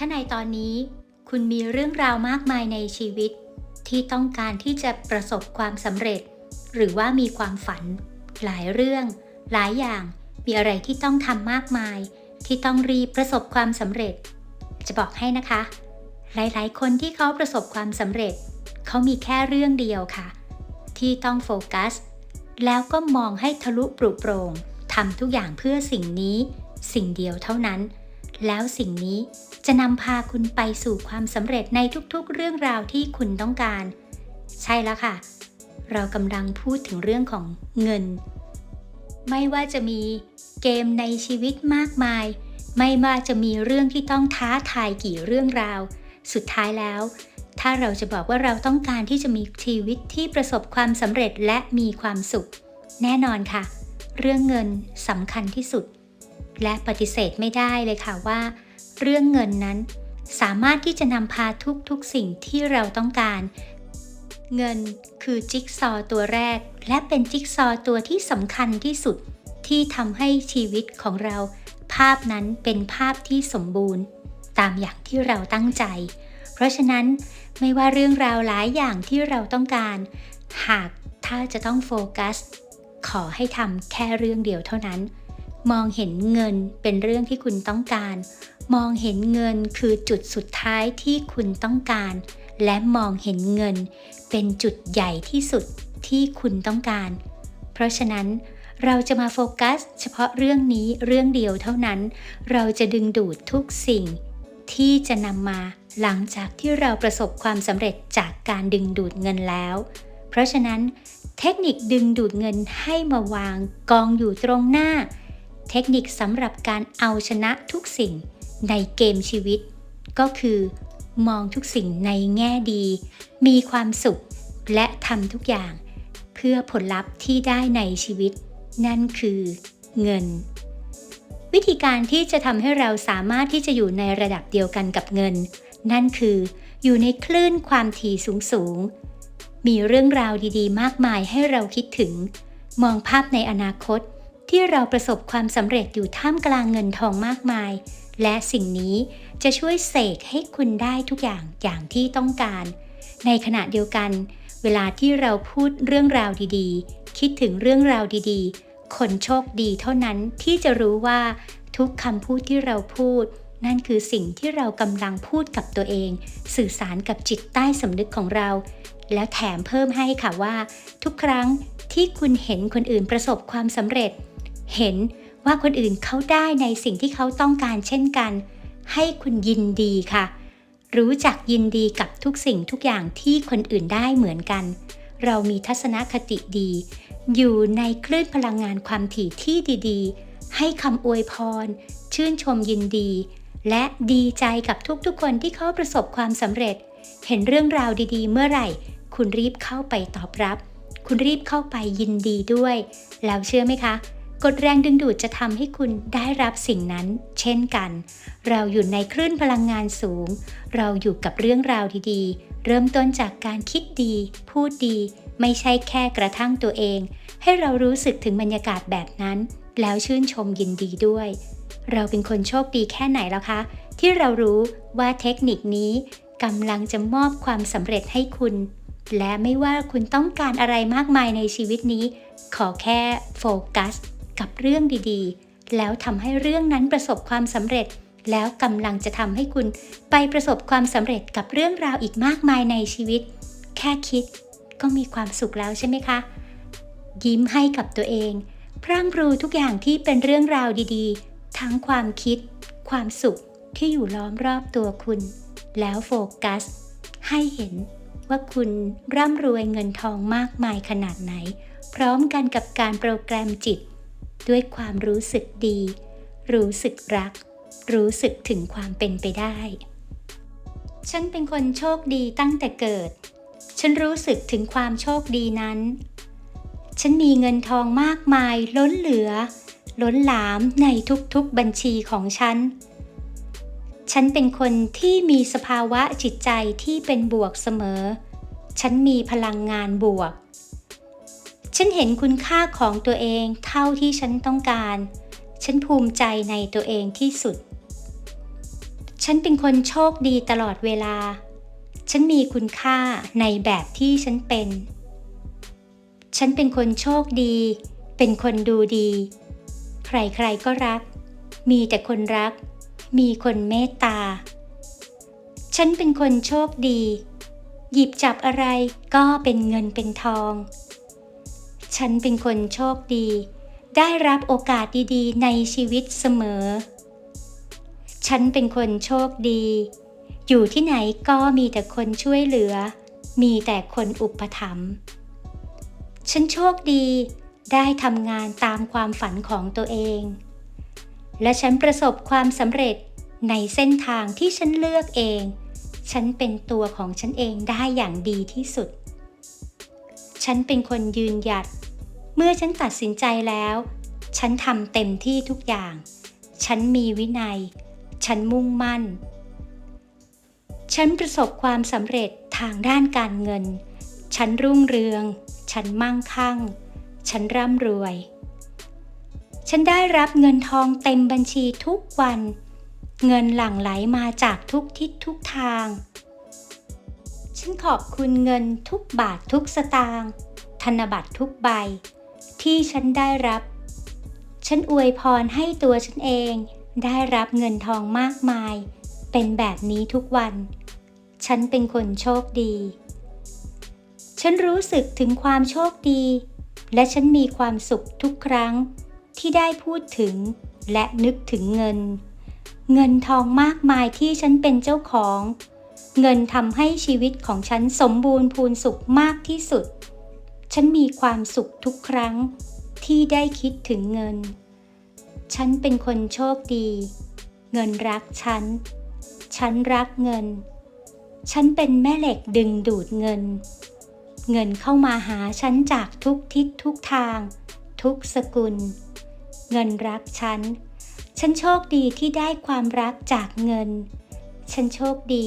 ถ้าในตอนนี้คุณมีเรื่องราวมากมายในชีวิต ที่ต้องการที่จะประสบความสำเร็จ หรือว่ามีความฝัน หลายเรื่อง หลายอย่างมีอะไรที่ต้องทำมากมาย ที่ต้องรีบประสบความสำเร็จ จะบอกให้นะคะ หลายๆ คนที่เขาประสบความสำเร็จ เขามีแค่เรื่องเดียวค่ะ ที่ต้องโฟกัส แล้วก็มองให้ทะลุปรุโปรงทำทุกอย่างเพื่อสิ่งนี้ สิ่งเดียวเท่านั้น แล้วสิ่งนี้จะนำพาคุณไปสู่ความสำเร็จในทุกๆ เรื่องราวที่คุณต้องการ ใช่แล้วค่ะ เรากำลังพูดถึงเรื่องของเงิน ไม่ว่าจะมีเกมในชีวิตมากมาย ไม่ว่าจะมีเรื่องที่ต้องท้าทายกี่เรื่องราว สุดท้ายแล้ว ถ้าเราจะบอกว่าเราต้องการที่จะมีชีวิตที่ประสบความสำเร็จและมีความสุข แน่นอนค่ะ เรื่องเงินสำคัญที่สุด และปฏิเสธไม่ได้เลยค่ะว่า เรื่องเงินนั้น สามารถที่จะนำพาทุกๆสิ่งที่เราต้องการ เงินคือจิ๊กซอตัวแรก และเป็นจิ๊กซอตัวที่สำคัญที่สุดที่ทำให้ชีวิตของเรา ภาพนั้นเป็นภาพที่สมบูรณ์ ตามอย่างที่เราตั้งใจ เพราะฉะนั้นไม่ว่าเรื่องราวหลายอย่างที่เราต้องการ หากถ้าจะต้องโฟกัส ขอให้ทำแค่เรื่องเดียวเท่านั้น มองเห็นเงินเป็นเรื่องที่คุณต้องการ มองเห็นเงินคือจุดสุดท้ายที่คุณต้องการ และมองเห็นเงิน เป็นจุดใหญ่ที่สุดที่คุณต้องการ เพราะฉะนั้นเราจะมาโฟกัส เฉพาะเรื่องนี้เรื่องเดียวเท่านั้น เราจะดึงดูดทุกสิ่ง ที่จะนำมาหลังจากที่เราประสบความสำเร็จจากการดึงดูดเงินแล้ว เพราะฉะนั้น เทคนิคดึงดูดเงินให้มาวางกองอยู่ตรงหน้า เทคนิคสำหรับการเอาชนะทุกสิ่งในเกมชีวิต ก็คือ มองทุกสิ่งในแง่ดี มีความสุขและทำทุกอย่าง เพื่อผลลัพธ์ที่ได้ในชีวิต นั่นคือเงิน วิธีการที่จะทำให้เราสามารถที่จะอยู่ในระดับเดียวกันกับเงิน นั่นคือ อยู่ในคลื่นความถี่สูงสูงมีเรื่องราวดีๆ มากมายให้เราคิดถึง มองภาพในอนาคต ที่เราประสบความสำเร็จอยู่ท่ามกลางเงินทองมากมาย และสิ่งนี้จะช่วยเสกให้คุณได้ทุกอย่างอย่างที่ต้องการ ในขณะเดียวกัน เวลาที่เราพูดเรื่องราวดีๆ คิดถึงเรื่องราวดีๆ คนโชคดีเท่านั้นที่จะรู้ว่าทุกคำพูดที่เราพูด นั่นคือสิ่งที่เรากำลังพูดกับตัวเอง สื่อสารกับจิตใต้สำนึกของเรา แล้วแถมเพิ่มให้ค่ะว่า ทุกครั้งที่คุณเห็นคนอื่นประสบความสำเร็จ เห็นว่าคนอื่นเขาได้ในสิ่งที่เขาต้องการเช่นกัน ให้คุณยินดีค่ะ รู้จักยินดีกับทุกสิ่งทุกอย่างที่คนอื่นได้เหมือนกัน เรามีทัศนคติดี อยู่ในคลื่นพลังงานความถี่ที่ดีๆ ให้คำอวยพร ชื่นชมยินดี และดีใจกับทุกๆ คนที่เขาประสบความสำเร็จ เห็นเรื่องราวดีๆ เมื่อไหร่ คุณรีบเข้าไปตอบรับ คุณรีบเข้าไปยินดีด้วย แล้วเชื่อไหมคะ กฎแรงดึงดูดจะทำให้คุณได้รับสิ่งนั้น เช่นกัน เราอยู่ในคลื่นพลังงานสูง เราอยู่กับเรื่องราวดีๆ เริ่มต้นจากการคิดดี พูดดี ไม่ใช่แค่กระทั่งตัวเอง ให้เรารู้สึกถึงบรรยากาศแบบนั้น แล้วชื่นชมยินดีด้วย เราเป็นคนโชคดีแค่ไหนแล้วคะ ที่เรารู้ว่าเทคนิคนี้กำลังจะมอบความสำเร็จให้คุณ และไม่ว่าคุณต้องการอะไรมากมายในชีวิตนี้ ขอแค่โฟกัส กับเรื่องดีๆ แล้วทำให้เรื่องนั้นประสบความสำเร็จ แล้วกำลังจะทำให้คุณไปประสบความสำเร็จกับเรื่องราวอีกมากมายในชีวิต แค่คิดก็มีความสุขแล้วใช่ไหมคะ ยิ้มให้กับตัวเอง พรั่งรูทุกอย่างที่เป็นเรื่องราวดีๆ ทั้งความคิด ความสุขที่อยู่ล้อมรอบตัวคุณ แล้วโฟกัส ให้เห็นว่าคุณร่ำรวยเงินทองมากมายขนาดไหน พร้อมกันกับการโปรแกรมจิต ด้วยความรู้สึกดี รู้สึกรัก รู้สึกถึงความเป็นไปได้ ฉันเป็นคนโชคดีตั้งแต่เกิด ฉันรู้สึกถึงความโชคดีนั้น ฉันมีเงินทองมากมายล้นเหลือ ล้นหลามในทุกๆบัญชีของฉัน ฉันเป็นคนที่มีสภาวะจิตใจที่เป็นบวกเสมอ ฉันมีพลังงานบวก ฉันเห็นคุณค่าของตัวเองเท่าที่ฉันต้องการ ฉันภูมิใจในตัวเองที่สุด ฉันเป็นคนโชคดีตลอดเวลา ฉันมีคุณค่าในแบบที่ฉันเป็น ฉันเป็นคนโชคดี เป็นคนดูดี ใครๆก็รัก มีแต่คนรัก มีคนเมตตา ฉันเป็นคนโชคดี หยิบจับอะไรก็เป็นเงินเป็นทอง ฉันเป็นคนโชคดี ได้รับโอกาสดีๆ ในชีวิตเสมอ ฉันเป็นคนโชคดี อยู่ที่ไหนก็มีแต่คนช่วยเหลือ มีแต่คนอุปถัมภ์ ฉันโชคดีได้ทำงานตามความฝันของตัวเอง และฉันประสบความสำเร็จในเส้นทางที่ฉันเลือกเอง ฉันเป็นตัวของฉันเองได้อย่างดีที่สุด ฉันเป็นคนยืนหยัด เมื่อฉันตัดสินใจแล้ว ฉันทำเต็มที่ทุกอย่าง ฉันมีวินัย ฉันมุ่งมั่น ฉันประสบความสำเร็จทางด้านการเงิน ฉันรุ่งเรือง ฉันมั่งคั่ง ฉันร่ำรวย ฉันได้รับเงินทองเต็มบัญชีทุกวัน เงินหลั่งไหลมาจากทุกทิศทุกทาง ฉันขอบคุณเงินทุกบาททุกสตางค์ธนบัตรทุกใบ ที่ฉันได้รับ ฉันอวยพรให้ตัวฉันเอง ได้รับเงินทองมากมาย เป็นแบบนี้ทุกวัน ฉันเป็นคนโชคดี ฉันรู้สึกถึงความโชคดี และฉันมีความสุขทุกครั้งที่ได้พูดถึงและนึกถึงเงิน เงินทองมากมายที่ฉันเป็นเจ้าของ เงินทำให้ชีวิตของฉันสมบูรณ์พูนสุขมากที่สุด ฉันมีความสุขทุกครั้งที่ได้คิดถึงเงิน ฉันเป็นคนโชคดี เงินรักฉัน ฉันรักเงิน ฉันเป็นแม่เหล็กดึงดูดเงิน เงินเข้ามาหาฉันจากทุกทิศทุกทาง ทุกสกุล เงินรักฉัน ฉันโชคดีที่ได้ความรักจากเงิน ฉันโชคดี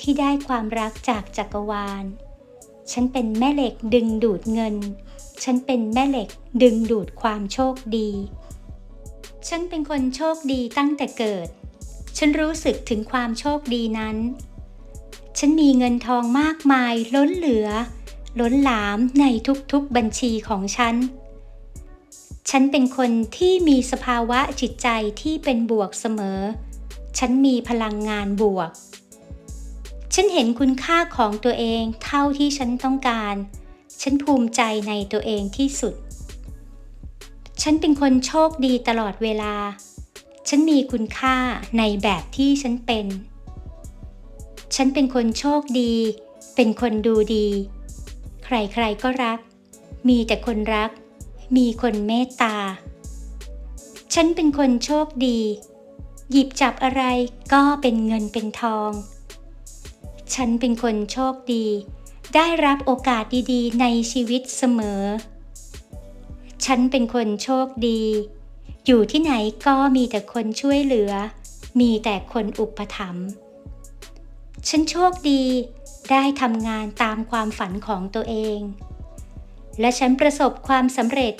ที่ได้ความรักจากจักรวาล ฉันเป็นแม่เหล็กดึงดูดเงิน ฉันเป็นแม่เหล็กดึงดูดความโชคดี ฉันเป็นคนโชคดีตั้งแต่เกิด ฉันรู้สึกถึงความโชคดีนั้น ฉันมีเงินทองมากมายล้นเหลือ ล้นหลามในทุกๆบัญชีของฉันฉันเป็นคนที่มีสภาวะจิตใจที่เป็นบวกเสมอ ฉันมีพลังงานบวก ฉันเห็นคุณค่าของตัวเองเท่าที่ฉันต้องการ ฉันภูมิใจในตัวเองที่สุด ฉันเป็นคนโชคดีตลอดเวลา ฉันมีคุณค่าในแบบที่ฉันเป็น ฉันเป็นคนโชคดี เป็นคนดูดี ใครๆก็รัก มีแต่คนรัก มีคนเมตตา ฉันเป็นคนโชคดี หยิบจับอะไรก็เป็นเงินเป็นทอง ฉันเป็นคนโชคดี ได้รับโอกาสดีๆ ในชีวิตเสมอ ฉันเป็นคนโชคดี อยู่ที่ไหนก็มีแต่คนช่วยเหลือ มีแต่คนอุปถัมภ์ ฉันโชคดี ได้ทำงานตามความฝันของตัวเอง และฉันประสบความสำเร็จ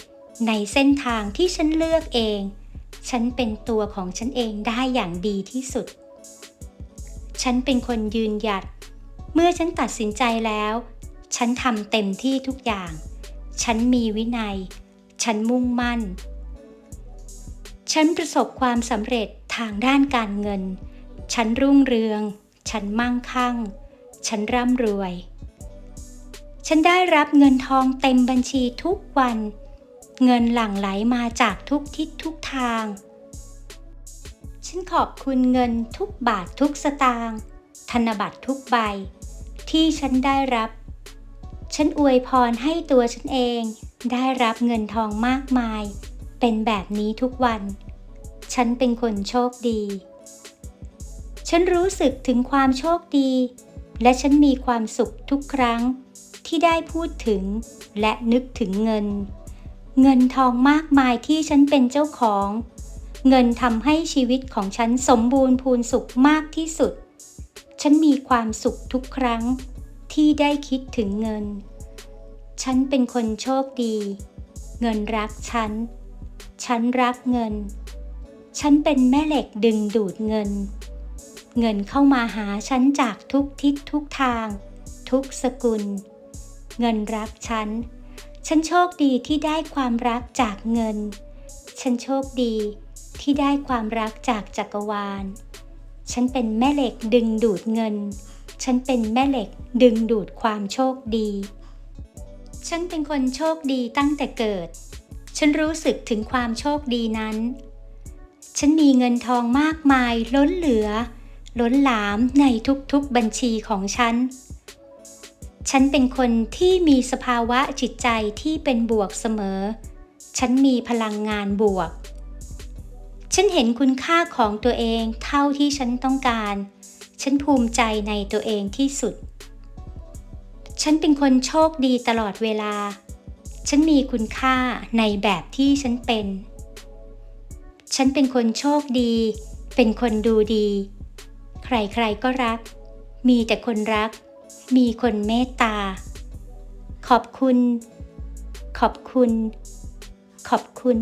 ในเส้นทางที่ฉันเลือกเอง ฉันเป็นตัวของฉันเองได้อย่างดีที่สุด ฉันเป็นคนยืนหยัด เมื่อฉันตัดสินใจแล้ว ฉันทำเต็มที่ทุกอย่าง ฉันมีวินัย ฉันมุ่งมั่น ฉันประสบความสำเร็จทางด้านการเงิน ฉันรุ่งเรือง ฉันมั่งคั่ง ฉันร่ำรวย ฉันได้รับเงินทองเต็มบัญชีทุกวัน เงินหลั่งไหลมาจากทุกทิศทุกทาง ฉันขอบคุณเงินทุกบาททุกสตางค์ธนบัตรทุกใบ ที่ฉันได้รับ ฉันอวยพรให้ตัวฉันเอง ได้รับเงินทองมากมาย เป็นแบบนี้ทุกวัน ฉันเป็นคนโชคดี ฉันรู้สึกถึงความโชคดี และฉันมีความสุขทุกครั้งที่ได้พูดถึงและนึกถึงเงิน เงินทองมากมายที่ฉันเป็นเจ้าของ เงินทำให้ชีวิตของฉันสมบูรณ์พูนสุขมากที่สุด ฉันมีความสุขทุกครั้งที่ได้คิดถึงเงิน ฉันเป็นคนโชคดี เงินรักฉัน ฉันรักเงิน ฉันเป็นแม่เหล็กดึงดูดเงิน เงินเข้ามาหาฉันจากทุกทิศทุกทาง ทุกสกุล เงินรักฉัน ฉันโชคดีที่ได้ความรักจากเงิน ฉันโชคดี ที่ได้ความรักจากจักรวาล ฉันเป็นแม่เหล็กดึงดูดเงิน ฉันเป็นแม่เหล็กดึงดูดความโชคดี ฉันเป็นคนโชคดีตั้งแต่เกิด ฉันรู้สึกถึงความโชคดีนั้น ฉันมีเงินทองมากมายล้นเหลือ ล้นหลามในทุกๆบัญชีของฉัน ฉันเป็นคนที่มีสภาวะจิตใจที่เป็นบวกเสมอ ฉันมีพลังงานบวก ฉันเห็นคุณค่าของตัวเองเท่าที่ฉันต้องการ ฉันภูมิใจในตัวเองที่สุด ฉันเป็นคนโชคดีตลอดเวลา ฉันมีคุณค่าในแบบที่ฉันเป็น ฉันเป็นคนโชคดี เป็นคนดูดี ใครๆก็รัก มีแต่คนรัก มีคนเมตตา ขอบคุณ ขอบคุณ ขอบคุณ